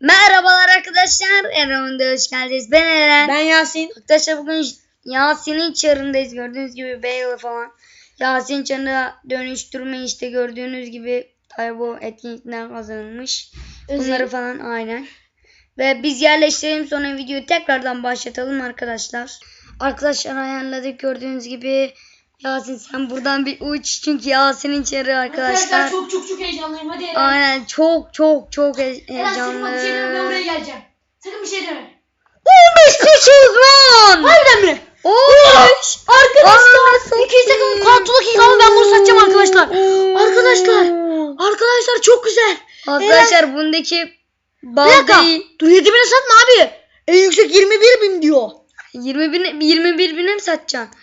Merhabalar arkadaşlar. Eren'de hoş geldiniz. Ben Eren. Ben Yasin. Arkadaşlar bugün Yasin'in çarındayız. Gördüğünüz gibi Bale falan. Yasin çarında dönüştürme işte gördüğünüz gibi tabi bu etkinlikler kazanılmış. Bunları falan aynen. Ve biz yerleştirelim sonra videoyu tekrardan başlatalım arkadaşlar. Arkadaşlar ayarladık gördüğünüz gibi. Yasin sen buradan bir uç çünkü Yasin'in çarı arkadaşlar. Arkadaşlar çok çok çok heyecanlıyım. Hadi Eren. Aynen çok çok çok he- Eren sakın bir şey deme ben oraya geleceğim. Sakın bir şey deme. 15 kişiyiz lan. Harbiden mi? Olmuş. Arkadaşlar 200 takım kuantula kick ama ben bunu satacağım arkadaşlar. Arkadaşlar. Arkadaşlar çok güzel. Arkadaşlar bundaki Bir dakika. balgayı Dur 7 bine satma abi. En yüksek 21 bin diyor. 20 bin, 21 bine mi satacaksın?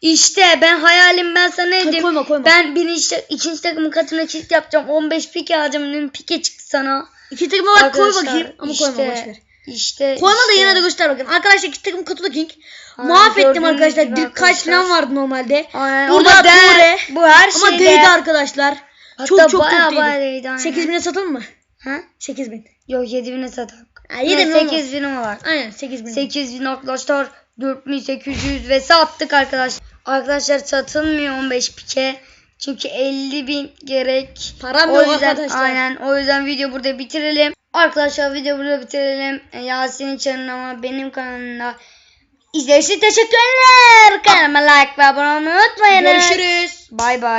İşte ben hayalim ben sana ne dedim. koyma, koyma. Ben birinci, ikinci takımın katına çift yapacağım. 15 pike alacağım. Dedim pike çıktı sana. İki takım olarak koy bakayım. Ama işte, koyma boşver. İşte Koyma da işte. yine de göster bakayım. Arkadaşlar iki takım Katula King. Aynen, Mahvettim arkadaşlar. Dip kaç falan vardı normalde. Aynen, Burada ama Ture. Bu her Ama şeyde. değdi arkadaşlar. Hatta çok çok çok bayağı değdi. aynen. 8 bine satalım mı? Ha? 8 bin. Yok 7 bine satak. Ha, yedi bin olmaz. 8 bin var. Aynen 8 bin. 8000 arkadaşlar 4800 ve sattık arkadaşlar. Arkadaşlar satılmıyor 15 pike. Çünkü 50 bin gerek. Param o yok yüzden, arkadaşlar. Aynen o yüzden video burada bitirelim. Arkadaşlar video burada bitirelim. E, Yasin'in ama benim kanalımda. İzlediğiniz için teşekkürler. Kanalıma like ve abone olmayı unutmayın. Görüşürüz. Bay bay.